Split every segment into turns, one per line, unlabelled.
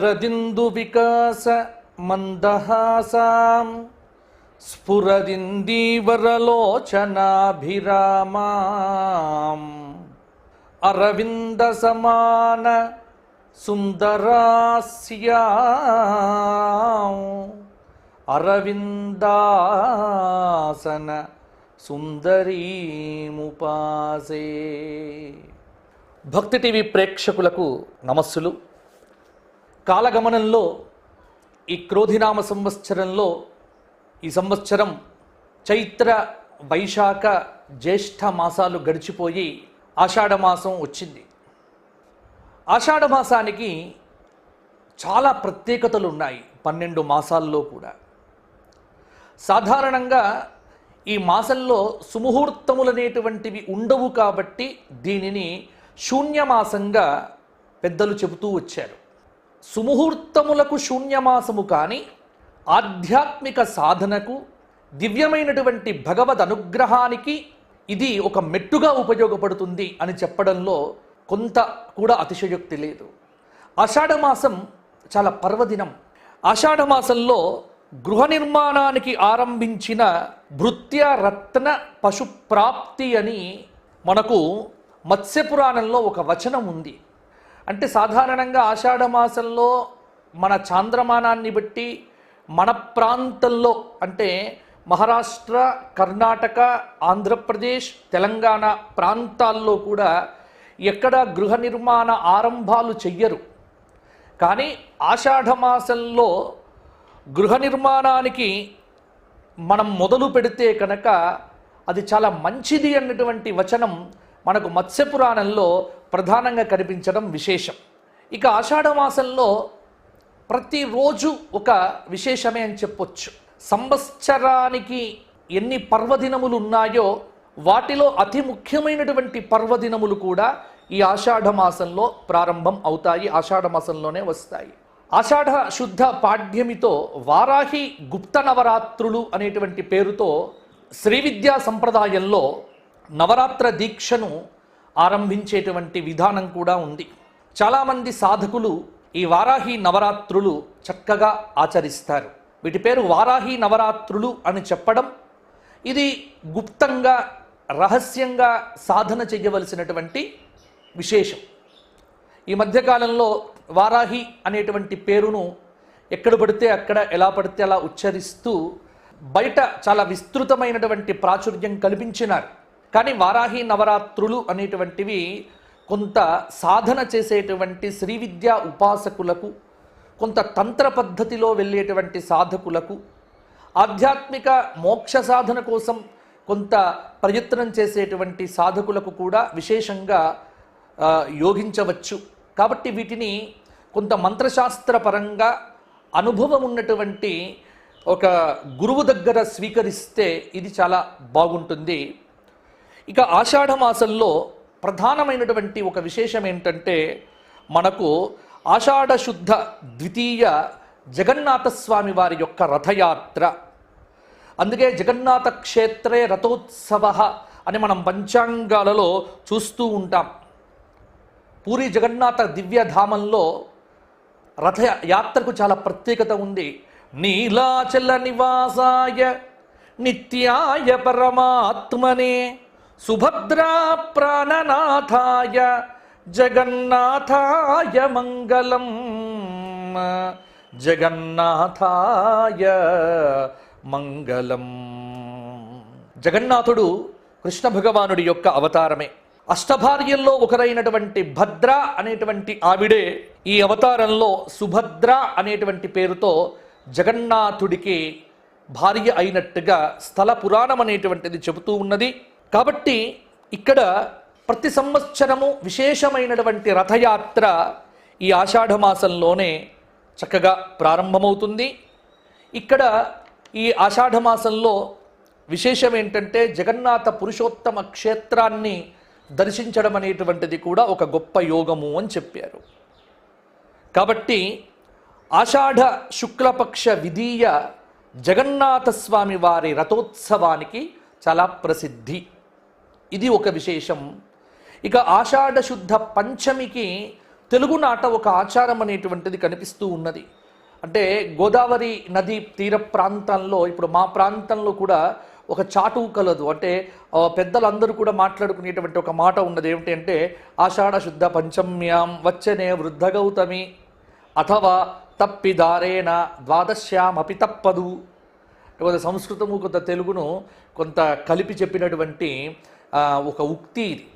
శరదిందు వికాస మందహాసాం స్ఫురదిందీవరలోచనాభిరామాం అరవింద సమాన సుందరాస్యాం అరవిందాసన సుందరీముపాసే భక్తి టీవీ ప్రేక్షకులకు నమస్సులు కాలగమనంలో ఈ క్రోధినామ సంవత్సరంలో ఈ సంవత్సరం చైత్ర వైశాఖ జ్యేష్ఠ మాసాలు గడిచిపోయి ఆషాఢమాసం వచ్చింది. ఆషాఢ మాసానికి చాలా ప్రత్యేకతలు ఉన్నాయి పన్నెండు మాసాల్లో కూడా. సాధారణంగా ఈ మాసంలో సుముహూర్తములనేటువంటివి ఉండవు కాబట్టి దీనిని శూన్యమాసంగా పెద్దలు చెబుతూ వచ్చారు. సుముహూర్తములకు శూన్యమాసము కానీ ఆధ్యాత్మిక సాధనకు దివ్యమైనటువంటి భగవద్ అనుగ్రహానికి ఇది ఒక మెట్టుగా ఉపయోగపడుతుంది అని చెప్పడంలో కొంత కూడా అతిశయోక్తి లేదు. ఆషాఢమాసం చాలా పర్వదినం. ఆషాఢమాసంలో గృహ నిర్మాణానికి ఆరంభించిన భృత్య రత్న పశుప్రాప్తి అని మనకు మత్స్యపురాణంలో ఒక వచనం ఉంది. అంటే సాధారణంగా ఆషాఢ మాసంలో మన చాంద్రమానాన్ని బట్టి మన ప్రాంతంలో అంటే మహారాష్ట్ర కర్ణాటక ఆంధ్రప్రదేశ్ తెలంగాణ ప్రాంతాల్లో కూడా ఎక్కడ గృహ నిర్మాణ ఆరంభాలు చెయ్యరు. కానీ ఆషాఢ మాసంలో గృహ నిర్మాణానికి మనం మొదలు పెడితే కనుక అది చాలా మంచిది అన్నటువంటి వచనం మనకు మత్స్యపురాణంలో ప్రధానంగా కనిపించడం విశేషం. ఇక ఆషాఢ మాసంలో ప్రతిరోజు ఒక విశేషమే అని చెప్పొచ్చు. సంవత్సరానికి ఎన్ని పర్వదినములు ఉన్నాయో వాటిలో అతి ముఖ్యమైనటువంటి పర్వదినములు కూడా ఈ ఆషాఢ మాసంలో ప్రారంభం అవుతాయి ఆషాఢ మాసంలోనే వస్తాయి. ఆషాఢ శుద్ధ పాడ్యమితో వారాహి గుప్త నవరాత్రులు అనేటువంటి పేరుతో శ్రీ విద్యా సంప్రదాయంలో నవరాత్ర దీక్షను ఆరంభించేటువంటి విధానం కూడా ఉంది. చాలామంది సాధకులు ఈ వారాహి నవరాత్రులు చక్కగా ఆచరిస్తారు. వీటి పేరు వారాహి నవరాత్రులు అని చెప్పడం ఇది గుప్తంగా రహస్యంగా సాధన చేయవలసినటువంటి విశేషం. ఈ మధ్యకాలంలో వారాహి అనేటువంటి పేరును ఎక్కడ పడితే అక్కడ ఎలా పడితే అలా ఉచ్చరిస్తూ బయట చాలా విస్తృతమైనటువంటి ప్రాచుర్యం కల్పించినారు. కానీ వారాహి నవరాత్రులు అనేటువంటివి కొంత సాధన చేసేటువంటి శ్రీ విద్యా ఉపాసకులకు కొంత తంత్ర పద్ధతిలో వెళ్ళేటువంటి సాధకులకు ఆధ్యాత్మిక మోక్ష సాధన కోసం కొంత ప్రయత్నం చేసేటువంటి సాధకులకు కూడా విశేషంగా యోగించవచ్చు. కాబట్టి వీటిని కొంత మంత్రశాస్త్రపరంగా అనుభవం ఉన్నటువంటి ఒక గురువు దగ్గర స్వీకరిస్తే ఇది చాలా బాగుంటుంది. ఇక ఆషాఢ మాసంలో ప్రధానమైనటువంటి ఒక విశేషం ఏంటంటే మనకు ఆషాఢ శుద్ధ ద్వితీయ జగన్నాథస్వామి వారి యొక్క రథయాత్ర. అందుకే జగన్నాథ క్షేత్రే రథోత్సవ అని మనం పంచాంగాలలో చూస్తూ ఉంటాం. పూరి జగన్నాథ దివ్యధామంలో రథ యాత్రకు చాలా ప్రత్యేకత ఉంది. నీలాచల నివాసాయ నిత్యాయ పరమాత్మనే సుభద్రా ప్రాణనాథాయ జగన్నాథాయ మంగళం. జగన్నాథాయ మంగళం. జగన్నాథుడు కృష్ణ భగవానుడి యొక్క అవతారమే. అష్టభార్యల్లో ఒకరైనటువంటి భద్ర అనేటువంటి ఆవిడే ఈ అవతారంలో సుభద్ర అనేటువంటి పేరుతో జగన్నాథుడికి భార్య అయినట్టుగా స్థల పురాణం అనేటువంటిది చెబుతూ ఉన్నది. కాబట్టి ఇక్కడ ప్రతి సంవత్సరము విశేషమైనటువంటి రథయాత్ర ఈ ఆషాఢమాసంలోనే చక్కగా ప్రారంభమవుతుంది. ఇక్కడ ఈ ఆషాఢమాసంలో విశేషం ఏంటంటే జగన్నాథ పురుషోత్తమ క్షేత్రాన్ని దర్శించడం అనేటువంటిది కూడా ఒక గొప్ప యోగము అని చెప్పారు. కాబట్టి ఆషాఢ శుక్లపక్ష విధీయ జగన్నాథస్వామి వారి రథోత్సవానికి చాలా ప్రసిద్ధి. ఇది ఒక విశేషం. ఇక ఆషాఢ శుద్ధ పంచమికి తెలుగునాట ఒక ఆచారం అనేటువంటిది కనిపిస్తూ ఉన్నది. అంటే గోదావరి నది తీర ప్రాంతంలో ఇప్పుడు మా ప్రాంతంలో కూడా ఒక చాటు కలదు. అంటే పెద్దలందరూ కూడా మాట్లాడుకునేటువంటి ఒక మాట ఉన్నది. ఏమిటి అంటే ఆషాఢ శుద్ధ పంచమ్యాం వచ్చనే వృద్ధ గౌతమి అథవా తప్పిదారేణ ద్వాదశ్యామపి తప్పదు. కొంత సంస్కృతము కొంత తెలుగును కొంత కలిపి చెప్పినటువంటి ఒక ఉక్తి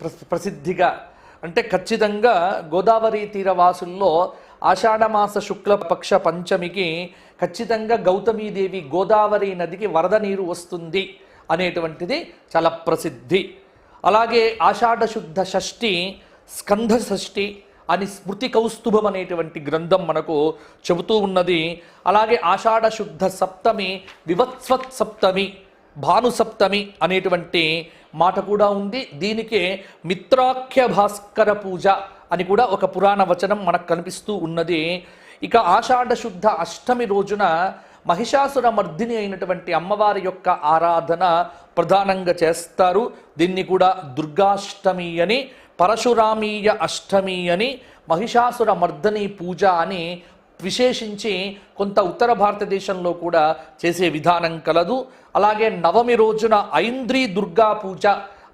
ప్ర- ప్రసిద్ధిగా. అంటే ఖచ్చితంగా గోదావరి తీరవాసుల్లో ఆషాఢమాస శుక్లపక్ష పంచమికి ఖచ్చితంగా గౌతమీదేవి గోదావరి నదికి వరద నీరు వస్తుంది అనేటువంటిది చాలా ప్రసిద్ధి. అలాగే ఆషాఢ శుద్ధ షష్ఠి స్కంధ షష్ఠి అని స్మృతి కౌస్తుభం అనేటువంటి గ్రంథం మనకు చెబుతూ ఉన్నది. అలాగే ఆషాఢ శుద్ధ సప్తమి వివత్స్వత్ సప్తమి భానుసప్తమి అనేటువంటి మాట కూడా ఉంది. దీనికే మిత్రాఖ్య భాస్కర పూజ అని కూడా ఒక పురాణ వచనం మనకు కనిపిస్తూ ఉన్నది. ఇక ఆషాఢ శుద్ధ అష్టమి రోజున మహిషాసుర మర్దిని అయినటువంటి అమ్మవారి యొక్క ఆరాధన ప్రధానంగా చేస్తారు. దీన్ని కూడా దుర్గాష్టమి అని పరశురామీయ అష్టమి అని మహిషాసుర మర్దని పూజ అని విశేషించి కొంత ఉత్తర భారతదేశంలో కూడా చేసే విధానం కలదు. అలాగే నవమి రోజున ఐంద్రీ దుర్గా పూజ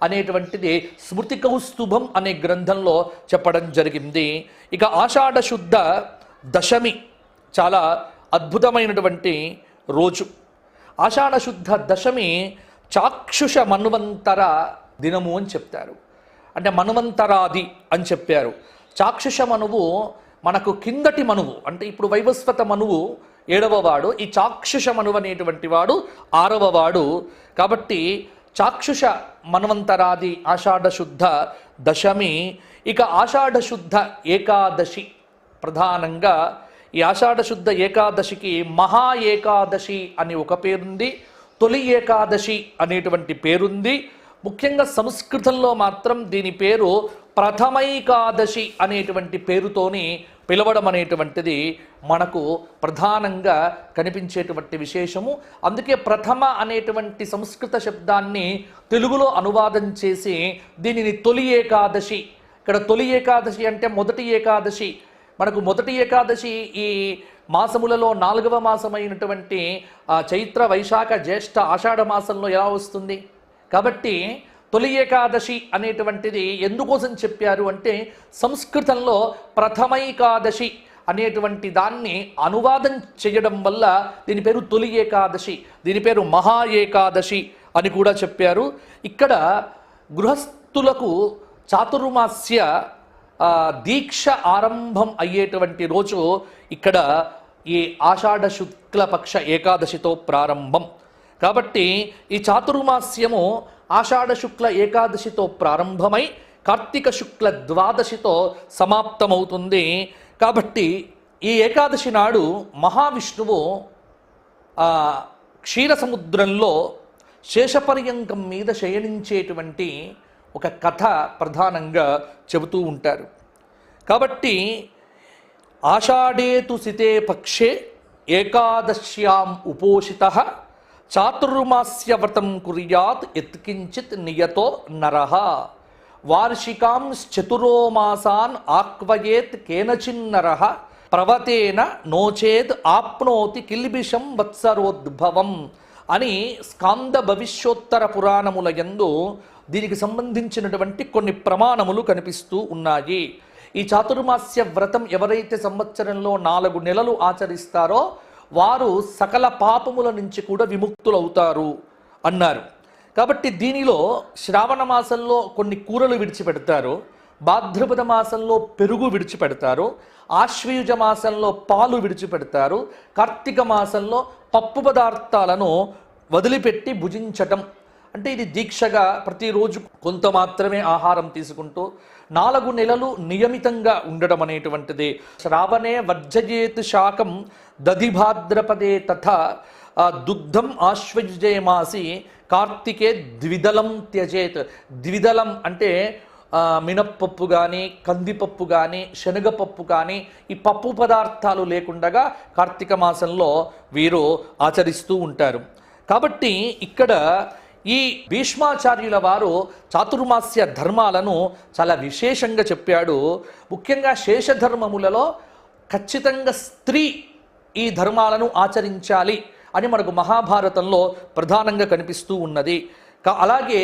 అనేటువంటిది స్మృతి కౌస్తుభం అనే గ్రంథంలో చెప్పడం జరిగింది. ఇక ఆషాఢ శుద్ధ దశమి చాలా అద్భుతమైనటువంటి రోజు. ఆషాఢ శుద్ధ దశమి చాక్షుష మన్వంతర దినము అని చెప్తారు. అంటే మన్వంతరాది అని చెప్పారు. చాక్షుష మనువు మనకు కిందటి మనువు అంటే ఇప్పుడు వైవస్వత మనువు ఏడవ వాడు ఈ చాక్షుష మనువు అనేటువంటి వాడు ఆరవ వాడు కాబట్టి చాక్షుష మన్వంతరాది ఆషాఢశుద్ధ దశమి ఇక ఆషాఢశుద్ధ ఏకాదశి ప్రధానంగా ఈ ఆషాఢశుద్ధ ఏకాదశికి మహా ఏకాదశి అని ఒక పేరుంది తొలి ఏకాదశి అనేటువంటి పేరుంది. ముఖ్యంగా సంస్కృతంలో మాత్రం దీని పేరు ప్రథమైకాదశి అనేటువంటి పేరుతోని పిలవడం అనేటువంటిది మనకు ప్రధానంగా కనిపించేటువంటి విశేషము. అందుకే ప్రథమ అనేటువంటి సంస్కృత శబ్దాన్ని తెలుగులో అనువాదం చేసి దీనిని తొలి ఏకాదశి. ఇక్కడ తొలి ఏకాదశి అంటే మొదటి ఏకాదశి. మనకు మొదటి ఏకాదశి ఈ మాసములలో నాలుగవ మాసమైనటువంటి చైత్ర వైశాఖ జ్యేష్ఠ ఆషాఢ మాసంలో ఎలా వస్తుంది? కాబట్టి తొలి ఏకాదశి అనేటువంటిది ఎందుకోసం చెప్పారు అంటే సంస్కృతంలో ప్రథమైకాదశి అనేటువంటి దాన్ని అనువాదం చేయడం వల్ల దీని పేరు తొలి ఏకాదశి దీని పేరు మహా ఏకాదశి అని కూడా చెప్పారు. ఇక్కడ గృహస్థులకు చాతుర్మాస్య దీక్ష ఆరంభం అయ్యేటువంటి రోజు ఇక్కడ ఈ ఆషాఢ శుక్లపక్ష ఏకాదశితో ప్రారంభం. కాబట్టి ఈ చాతుర్మాస్యము ఆషాఢ శుక్ల ఏకాదశితో ప్రారంభమై కార్తీక శుక్ల ద్వాదశితో సమాప్తమవుతుంది. కాబట్టి ఈ ఏకాదశి నాడు మహావిష్ణువు క్షీర సముద్రంలో శేషపర్యంకం మీద శయనించేటువంటి ఒక కథ ప్రధానంగా చెబుతూ ఉంటారు. కాబట్టి ఆషాఢేతు సితే పక్షే ఏకాదశ్యాం ఉపోషిత చాతుర్మాస్య వ్రతం కుర్యాత్ ఎత్కించిత్ నియతో నరః. వార్షికాంశ్చతురో మాసాన్ ఆక్వయేత్ కేనచిన్నరః ప్రవతేన నోచేద్ ఆప్నోతి కిల్బిషం వత్సరోద్భవం అని స్కాంద భవిష్యోత్తర పురాణముల ఎందు దీనికి సంబంధించినటువంటి కొన్ని ప్రమాణములు కనిపిస్తూ ఉన్నాయి. ఈ చాతుర్మాస్య వ్రతం ఎవరైతే సంవత్సరంలో నాలుగు నెలలు ఆచరిస్తారో వారు సకల పాపముల నుంచి కూడా విముక్తులవుతారు అన్నారు. కాబట్టి దీనిలో శ్రావణ మాసంలో కొన్ని కూరలు విడిచిపెడతారు భాద్రపద మాసంలో పెరుగు విడిచిపెడతారు ఆశ్వయుజ మాసంలో పాలు విడిచిపెడతారు కార్తీక మాసంలో పప్పు పదార్థాలను వదిలిపెట్టి భుజించటం అంటే ఇది దీక్షగా ప్రతిరోజు కొంత మాత్రమే ఆహారం తీసుకుంటూ నాలుగు నెలలు నియమితంగా ఉండడం అనేటువంటిది. శ్రావణే వర్జయేత్ శాకం దధిభాద్రపదే తథ దుగ్ధం ఆశ్వయుజే మాసి కార్తికే ద్విదలం త్యజేత్. ద్విదలం అంటే మినప్పప్పు కానీ కందిపప్పు కానీ శనగపప్పు కానీ ఈ పప్పు పదార్థాలు లేకుండగా కార్తీక మాసంలో వీరు ఆచరిస్తూ ఉంటారు. కాబట్టి ఇక్కడ ఈ భీష్మాచార్యుల వారు చాతుర్మాస్య ధర్మాలను చాలా విశేషంగా చెప్పాడు. ముఖ్యంగా శేషధర్మములలో ఖచ్చితంగా స్త్రీ ఈ ధర్మాలను ఆచరించాలి అని మనకు మహాభారతంలో ప్రధానంగా కనిపిస్తూ ఉన్నది. అలాగే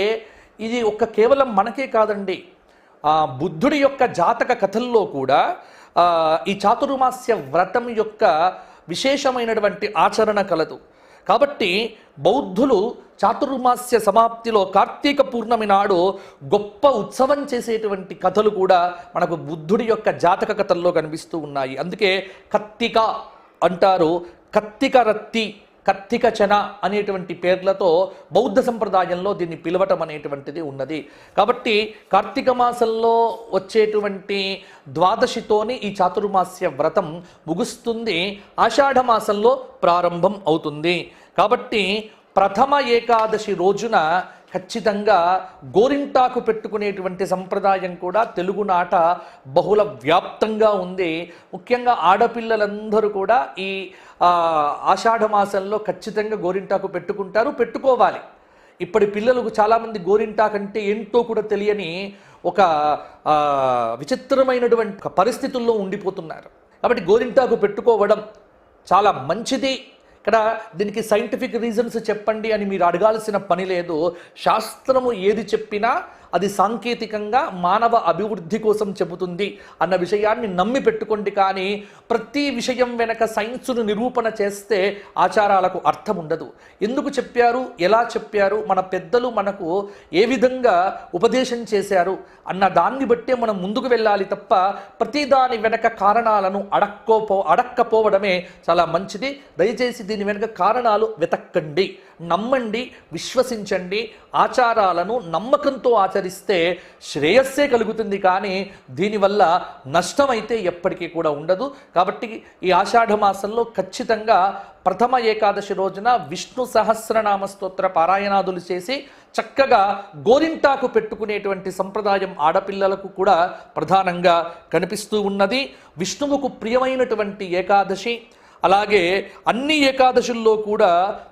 ఇది ఒక్క కేవలం మనకే కాదండి. బుద్ధుడి యొక్క జాతక కథల్లో కూడా ఈ చాతుర్మాస్య వ్రతం యొక్క విశేషమైనటువంటి ఆచరణ కలదు. కాబట్టి బౌద్ధులు చాతుర్మాస్య సమాప్తిలో కార్తీక పూర్ణమి నాడు గొప్ప ఉత్సవం చేసేటువంటి కథలు కూడా మనకు బుద్ధుడి యొక్క జాతక కథల్లో కనిపిస్తూ ఉన్నాయి. అందుకే కత్తిక అంటారు. కత్తిక రత్తి కత్తికచన అనేటువంటి పేర్లతో బౌద్ధ సంప్రదాయంలో దీన్ని పిలవటం అనేటువంటిది ఉన్నది. కాబట్టి కార్తీక మాసంలో వచ్చేటువంటి ద్వాదశితోని ఈ చాతుర్మాస్య వ్రతం ముగుస్తుంది. ఆషాఢ మాసంలో ప్రారంభం అవుతుంది. కాబట్టి ప్రథమ ఏకాదశి రోజున ఖచ్చితంగా గోరింటాకు పెట్టుకునేటువంటి సంప్రదాయం కూడా తెలుగునాట బహుళ వ్యాప్తంగా ఉంది. ముఖ్యంగా ఆడపిల్లలందరూ కూడా ఈ ఆషాఢ మాసంలో ఖచ్చితంగా గోరింటాకు పెట్టుకుంటారు పెట్టుకోవాలి. ఇప్పటి పిల్లలకు చాలామంది గోరింటాకు అంటే ఏంటో కూడా తెలియని ఒక విచిత్రమైనటువంటి పరిస్థితుల్లో ఉండిపోతున్నారు. కాబట్టి గోరింటాకు పెట్టుకోవడం చాలా మంచిది. ఇక్కడ దీనికి సైంటిఫిక్ రీజన్స్ చెప్పండి అని మీరు అడగాల్సిన పని లేదు. శాస్త్రము ఏది చెప్పినా అది సాంకేతికంగా మానవ అభివృద్ధి కోసం చెబుతుంది అన్న విషయాన్ని నమ్మి పెట్టుకోండి కానీ ప్రతి విషయం వెనక సైన్సును నిరూపణ చేస్తే ఆచారాలకు అర్థం ఉండదు. ఎందుకు చెప్పారు? ఎలా చెప్పారు? మన పెద్దలు మనకు ఏ విధంగా ఉపదేశం చేశారు? అన్న దాన్ని బట్టే మనం ముందుకు వెళ్ళాలి తప్ప ప్రతి దాని వెనక కారణాలను అడక్కోపో అడక్కపోవడమే చాలా మంచిది. దయచేసి దీని వెనుక కారణాలు వెతక్కండి. నమ్మండి విశ్వసించండి. ఆచారాలను నమ్మకంతో ఆచరిస్తే శ్రేయస్సే కలుగుతుంది కానీ దీనివల్ల నష్టమైతే ఎప్పటికీ కూడా ఉండదు. కాబట్టి ఈ ఆషాఢ మాసంలో ఖచ్చితంగా ప్రథమ ఏకాదశి రోజున విష్ణు సహస్రనామ స్తోత్ర పారాయణాదులు చేసి చక్కగా గోరింటాకు పెట్టుకునేటువంటి సంప్రదాయం ఆడపిల్లలకు కూడా ప్రధానంగా కనిపిస్తూ ఉన్నది. విష్ణువుకు ప్రియమైనటువంటి ఏకాదశి అలాగే అన్ని ఏకాదశుల్లో కూడా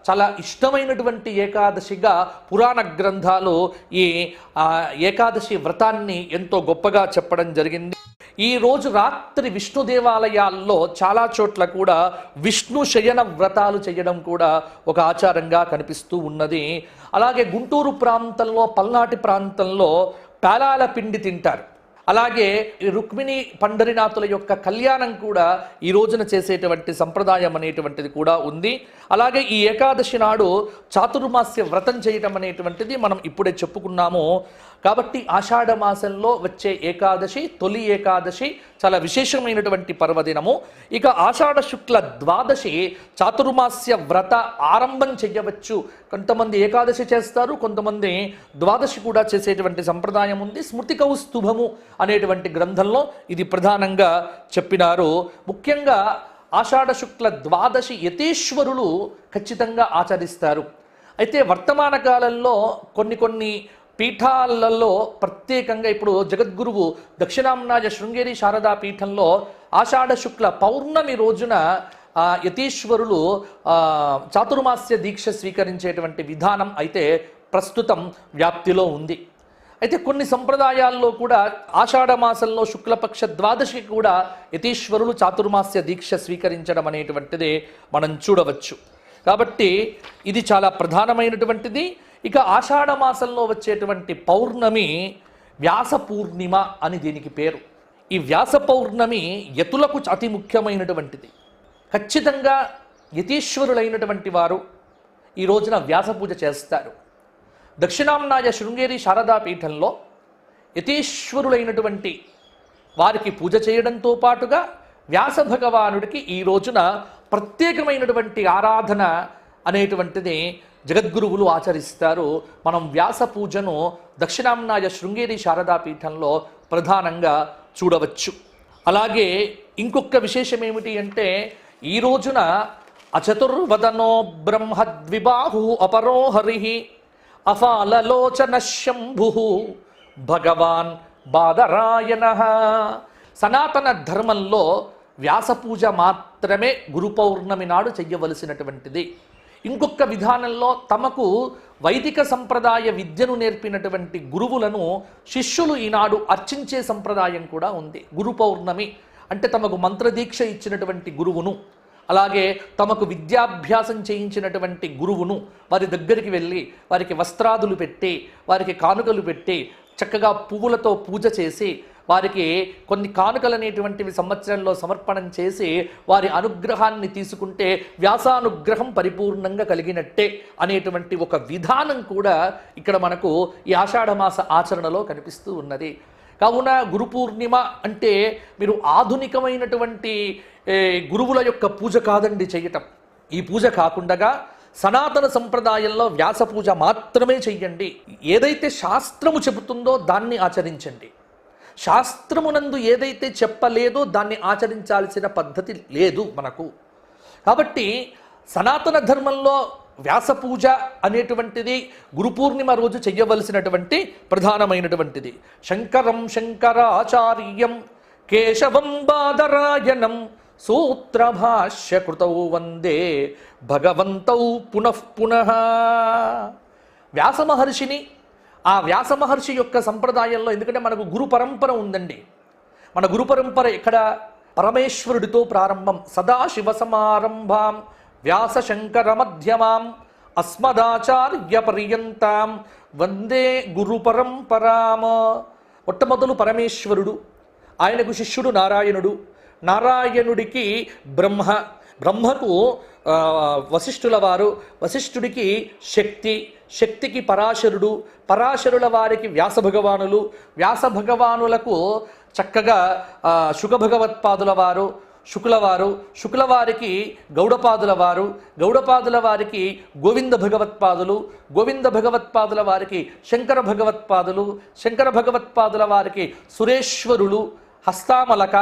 చాలా ఇష్టమైనటువంటి ఏకాదశిగా పురాణ గ్రంథాలు ఈ ఏకాదశి వ్రతాన్ని ఎంతో గొప్పగా చెప్పడం జరిగింది. ఈ రోజు రాత్రి విష్ణు దేవాలయాల్లో చాలా చోట్ల కూడా విష్ణు శయన వ్రతాలు చేయడం కూడా ఒక ఆచారంగా కనిపిస్తూ ఉన్నది. అలాగే గుంటూరు ప్రాంతంలో పల్నాటి ప్రాంతంలో పేలాల పిండి తింటారు. అలాగే ఈ రుక్మిణి పండరినాథుల యొక్క కళ్యాణం కూడా ఈ రోజున చేసేటువంటి సంప్రదాయం అనేటువంటిది కూడా ఉంది. అలాగే ఈ ఏకాదశి నాడు చాతుర్మాస్య వ్రతం చేయటం అనేటువంటిది మనం ఇప్పుడే చెప్పుకున్నాము. కాబట్టి ఆషాఢ మాసంలో వచ్చే ఏకాదశి తొలి ఏకాదశి చాలా విశేషమైనటువంటి పర్వదినము. ఇక ఆషాఢ శుక్ల ద్వాదశి చాతుర్మాస్య వ్రత ఆరంభం చెయ్యవచ్చు కొంతమంది ఏకాదశి చేస్తారు కొంతమంది ద్వాదశి కూడా చేసేటువంటి సంప్రదాయం ఉంది. స్మృతి కౌస్తుభము అనేటువంటి గ్రంథంలో ఇది ప్రధానంగా చెప్పినారు. ముఖ్యంగా ఆషాఢ శుక్ల ద్వాదశి యతీశ్వరులు ఖచ్చితంగా ఆచరిస్తారు. అయితే వర్తమాన కాలంలో కొన్ని కొన్ని పీఠాలలో ప్రత్యేకంగా ఇప్పుడు జగద్గురువు దక్షిణాంనాయ శృంగేరి శారదా పీఠంలో ఆషాఢ శుక్ల పౌర్ణమి రోజున ఆ, యతీశ్వరులు చాతుర్మాస్య దీక్ష స్వీకరించేటువంటి విధానం అయితే ప్రస్తుతం వ్యాప్తిలో ఉంది. అయితే కొన్ని సంప్రదాయాల్లో కూడా ఆషాఢ మాసంలో శుక్లపక్ష ద్వాదశి కూడా యతీశ్వరులు చాతుర్మాస్య దీక్ష స్వీకరించడం అనేటువంటిది మనం చూడవచ్చు. కాబట్టి ఇది చాలా ప్రధానమైనటువంటిది. ఇక ఆషాఢ మాసంలో వచ్చేటువంటి పౌర్ణమి వ్యాస పూర్ణిమ అని దీనికి పేరు. ఈ వ్యాస పౌర్ణమి యతులకు అతి ముఖ్యమైనటువంటిది. ఖచ్చితంగా యతీశ్వరులైనటువంటి వారు ఈ రోజున వ్యాస పూజ చేస్తారు. దక్షిణాంనాయ శృంగేరి శారదా పీఠంలో యతీశ్వరులైనటువంటి వారికి పూజ చేయడంతో పాటుగా వ్యాస భగవానుడికి ఈ రోజున ప్రత్యేకమైనటువంటి ఆరాధన అనేటువంటిది జగద్గురువులు ఆచరిస్తారు. మనం వ్యాస పూజను దక్షిణాంనాయ శృంగేరి శారదా పీఠంలో ప్రధానంగా చూడవచ్చు. అలాగే ఇంకొక విశేషం ఏమిటి అంటే ఈ రోజున అచతుర్వదనో బ్రహ్మద్విబాహు అపరో హరి అఫాలలోచన శంభు భగవాన్ బాదరాయణ. సనాతన ధర్మంలో వ్యాస పూజ మాత్రమే గురు పౌర్ణమి నాడు చెయ్యవలసినటువంటిది. ఇంకొక విధానంలో తమకు వైదిక సంప్రదాయ విద్యను నేర్పినటువంటి గురువులను శిష్యులు ఈనాడు అర్చించే సంప్రదాయం కూడా ఉంది. గురు పౌర్ణమి అంటే తమకు మంత్రదీక్ష ఇచ్చినటువంటి గురువును అలాగే తమకు విద్యాభ్యాసం చేయించినటువంటి గురువును వారి దగ్గరికి వెళ్ళి వారికి వస్త్రాదులు పెట్టి వారికి కానుకలు పెట్టి చక్కగా పువ్వులతో పూజ చేసి వారికి కొన్ని కానుకలు అనేటువంటివి సంవత్సరంలో సమర్పణం చేసి వారి అనుగ్రహాన్ని తీసుకుంటే వ్యాసానుగ్రహం పరిపూర్ణంగా కలిగినట్టే అనేటువంటి ఒక విధానం కూడా ఇక్కడ మనకు ఈ ఆషాఢమాస ఆచరణలో కనిపిస్తూ ఉన్నది. కావున గురు పూర్ణిమ అంటే మీరు ఆధునికమైనటువంటి గురువుల యొక్క పూజ కాదండి చేయటం. ఈ పూజ కాకుండా సనాతన సంప్రదాయంలో వ్యాస పూజ మాత్రమే చెయ్యండి. ఏదైతే శాస్త్రము చెబుతుందో దాన్ని ఆచరించండి. శాస్త్రమునందు ఏదైతే చెప్పలేదో దాన్ని ఆచరించాల్సిన పద్ధతి లేదు మనకు. కాబట్టి సనాతన ధర్మంలో వ్యాస పూజ అనేటువంటిది గురు పూర్ణిమ రోజు చెయ్యవలసినటువంటి ప్రధానమైనటువంటిది. శంకరం శంకరాచార్యం కేశవం బాదరాయణం సూత్రభాష్యకృతౌ వందే భగవంతౌ పునః పునః. వ్యాస మహర్షిని ఆ వ్యాస మహర్షి యొక్క సంప్రదాయంలో ఎందుకంటే మనకు గురు పరంపర ఉందండి. మన గురు పరంపర ఇక్కడ పరమేశ్వరుడితో ప్రారంభం సదాశివ సమారంభాం. వ్యాస శంకర మధ్యమాం వందే గురు పరంపరామ. మొట్టమొదలు పరమేశ్వరుడు ఆయనకు శిష్యుడు నారాయణుడు. నారాయణుడికి బ్రహ్మ. బ్రహ్మకు వశిష్ఠుల వారు వశిష్ఠుడికి శక్తి. శక్తికి పరాశరుడు. పరాశరుల వారికి వ్యాస భగవానులు వ్యాస భగవానులకు చక్కగా ఆ, వారు శుక్లవారు శుక్లవారికి గౌడపాదుల వారు గౌడపాదుల వారికి గోవింద భగవత్పాదులు గోవింద భగవత్పాదుల వారికి శంకర భగవత్పాదులు శంకర భగవత్పాదుల వారికి సురేశ్వరులు హస్తామలక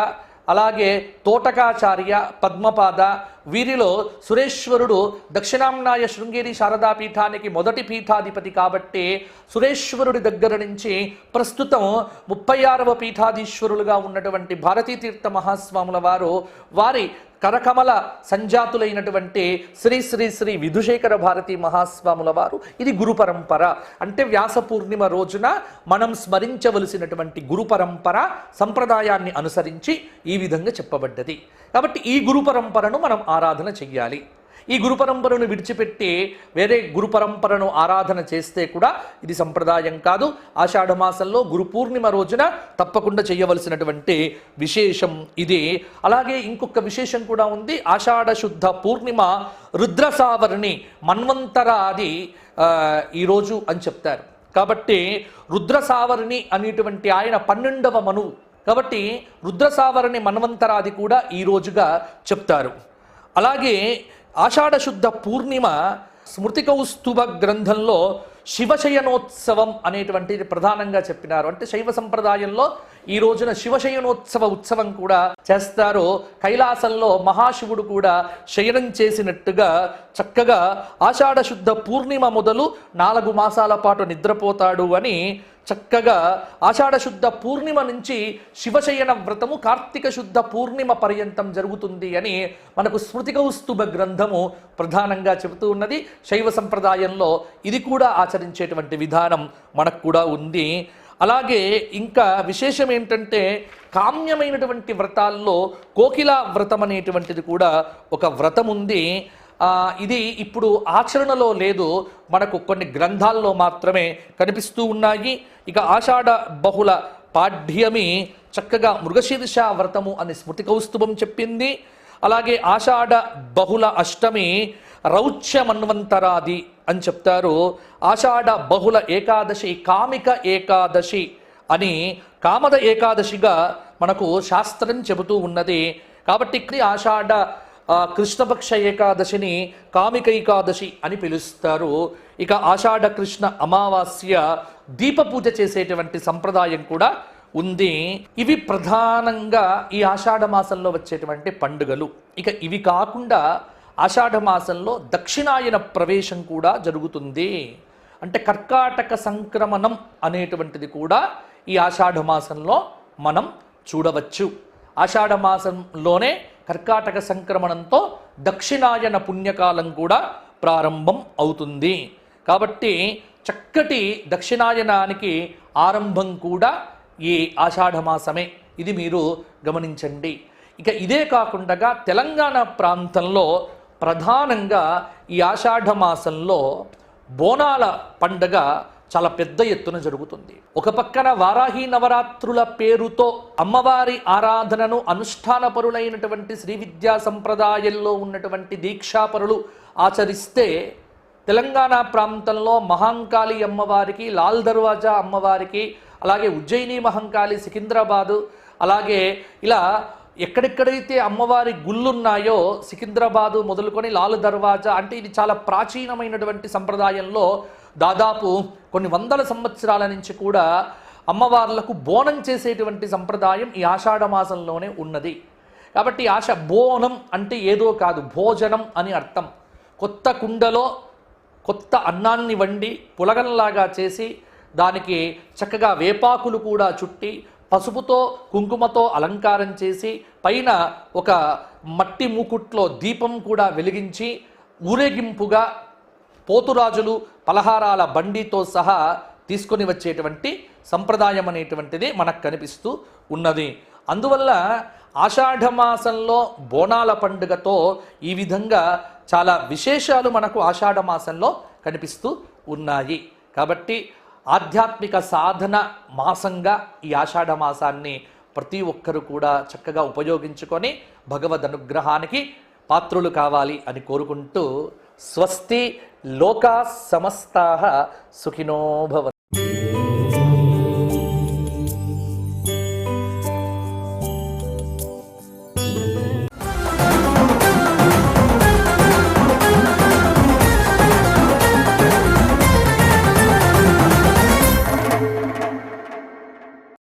అలాగే తోటకాచార్య పద్మపాద వీరిలో సురేశ్వరుడు దక్షిణాంనాయ శృంగేరి శారదా పీఠానికి మొదటి పీఠాధిపతి కాబట్టి సురేశ్వరుడి దగ్గర నుంచి ప్రస్తుతం ముప్పై ఆరవ పీఠాధీశ్వరులుగా ఉన్నటువంటి భారతీ తీర్థ మహాస్వాముల వారు వారి కరకమల సంజాతులైనటువంటి శ్రీ శ్రీ శ్రీ విధుశేఖర భారతి మహాస్వాముల వారు. ఇది గురు పరంపర. అంటే వ్యాస పూర్ణిమ రోజున మనం స్మరించవలసినటువంటి గురు పరంపర సంప్రదాయాన్ని అనుసరించి ఈ విధంగా చెప్పబడ్డది. కాబట్టి ఈ గురు పరంపరను మనం ఆరాధన చెయ్యాలి. ఈ గురు పరంపరను విడిచిపెట్టి వేరే గురు పరంపరను ఆరాధన చేస్తే కూడా ఇది సంప్రదాయం కాదు. ఆషాఢ మాసంలో గురు పూర్ణిమ రోజున తప్పకుండా చేయవలసినటువంటి విశేషం ఇది. అలాగే ఇంకొక విశేషం కూడా ఉంది. ఆషాఢ శుద్ధ పూర్ణిమ రుద్రసావరణి మన్వంతరాది ఆ, ఈరోజు అని చెప్తారు. కాబట్టి రుద్రసావరణి అనేటువంటి ఆయన పన్నెండవ మనువు కాబట్టి రుద్రసావరణి మన్వంతరాది కూడా ఈ రోజుగా చెప్తారు. అలాగే ఆషాఢశుద్ధ పూర్ణిమ స్మృతి కౌస్తుభ గ్రంథంలో శివశయనోత్సవం అనేటువంటిది ప్రధానంగా చెప్పినారు. అంటే శైవ సంప్రదాయంలో ఈ రోజున శివశయనోత్సవ ఉత్సవం కూడా చేస్తారు. కైలాసంలో మహాశివుడు కూడా శయనం చేసినట్టుగా చక్కగా ఆషాఢ శుద్ధ పూర్ణిమ మొదలు నాలుగు మాసాల పాటు నిద్రపోతాడు అని చక్కగా ఆషాఢ శుద్ధ పూర్ణిమ నుంచి శివశయన వ్రతము కార్తీక శుద్ధ పూర్ణిమ పర్యంతం జరుగుతుంది అని మనకు స్మృతి కౌస్తుభ గ్రంథము ప్రధానంగా చెబుతూ ఉన్నది. శైవ సంప్రదాయంలో ఇది కూడా ఆచరించేటువంటి విధానం మనకు కూడా ఉంది. అలాగే ఇంకా విశేషం ఏంటంటే కామ్యమైనటువంటి వ్రతాల్లో కోకిల వ్రతం అనేటువంటిది కూడా ఒక వ్రతం ఉంది. ఇది ఇప్పుడు ఆచరణలో లేదు. మనకు కొన్ని గ్రంథాల్లో మాత్రమే కనిపిస్తూ ఉన్నాయి. ఇక ఆషాఢ బహుళ పాఠ్యమి చక్కగా మృగశీర్ష వ్రతము అనే స్మృతి కౌస్తుభం చెప్పింది. అలాగే ఆషాఢ బహుళ అష్టమి రౌచ్య మన్వంతరాది అని చెప్తారు. ఆషాఢ బహుళ ఏకాదశి కామిక ఏకాదశి అని కామద ఏకాదశిగా మనకు శాస్త్రం చెబుతూ ఉన్నది. కాబట్టి ఇక్కడ ఆషాఢ కృష్ణపక్ష ఏకాదశిని కామిక ఏకాదశి అని పిలుస్తారు. ఇక ఆషాఢ కృష్ణ అమావాస్య దీప పూజ చేసేటువంటి సంప్రదాయం కూడా ఉంది. ఇవి ప్రధానంగా ఈ ఆషాఢ మాసంలో వచ్చేటువంటి పండుగలు. ఇక ఇవి కాకుండా ఆషాఢ మాసంలో దక్షిణాయన ప్రవేశం కూడా జరుగుతుంది. అంటే కర్కాటక సంక్రమణం అనేటువంటిది కూడా ఈ ఆషాఢ మాసంలో మనం చూడవచ్చు. ఆషాఢ మాసంలోనే కర్కాటక సంక్రమణంతో దక్షిణాయన పుణ్యకాలం కూడా ప్రారంభం అవుతుంది. కాబట్టి చక్కటి దక్షిణాయనానికి ఆరంభం కూడా ఈ ఆషాఢమాసమే ఇది మీరు గమనించండి. ఇక ఇదే కాకుండా తెలంగాణ ప్రాంతంలో ప్రధానంగా ఈ ఆషాఢ మాసంలో బోనాల పండగ చాలా పెద్ద ఎత్తున జరుగుతుంది. ఒక పక్కన వారాహి నవరాత్రుల పేరుతో అమ్మవారి ఆరాధనను అనుష్ఠానపరులైనటువంటి శ్రీ విద్యా సంప్రదాయంలో ఉన్నటువంటి దీక్షాపరులు ఆచరిస్తే తెలంగాణ ప్రాంతంలో మహాంకాళి అమ్మవారికి లాల్ దర్వాజా అమ్మవారికి అలాగే ఉజ్జయిని మహంకాళి సికింద్రాబాదు అలాగే ఇలా ఎక్కడెక్కడైతే అమ్మవారి గుళ్ళున్నాయో సికింద్రాబాదు మొదలుకొని లాల్ దర్వాజా అంటే ఇది చాలా ప్రాచీనమైనటువంటి సంప్రదాయంలో దాదాపు కొన్ని వందల సంవత్సరాల నుంచి కూడా అమ్మవార్లకు బోనం చేసేటువంటి సంప్రదాయం ఈ ఆషాఢ మాసంలోనే ఉన్నది. కాబట్టి ఆశ బోనం అంటే ఏదో కాదు భోజనం అని అర్థం. కొత్త కుండలో కొత్త అన్నాన్ని వండి పులగంలాగా చేసి దానికి చక్కగా వేపాకులు కూడా చుట్టి పసుపుతో కుంకుమతో అలంకారం చేసి పైన ఒక మట్టి మూకుట్లో దీపం కూడా వెలిగించి ఊరేగింపుగా పోతురాజులు పలహారాల బండితో సహా తీసుకొని వచ్చేటువంటి సంప్రదాయం అనేటువంటిది మనకు కనిపిస్తూ ఉన్నది. అందువల్ల ఆషాఢమాసంలో బోనాల పండుగతో ఈ విధంగా చాలా విశేషాలు మనకు ఆషాఢమాసంలో కనిపిస్తూ ఉన్నాయి. కాబట్టి ఆధ్యాత్మిక సాధన మాసంగా ఈ ఆషాఢ మాసాన్ని ప్రతి ఒక్కరూ కూడా చక్కగా ఉపయోగించుకొని భగవద్ అనుగ్రహానికి పాత్రులు కావాలి అని కోరుకుంటూ స్వస్తి లోకా సమస్తా సుఖినో భవ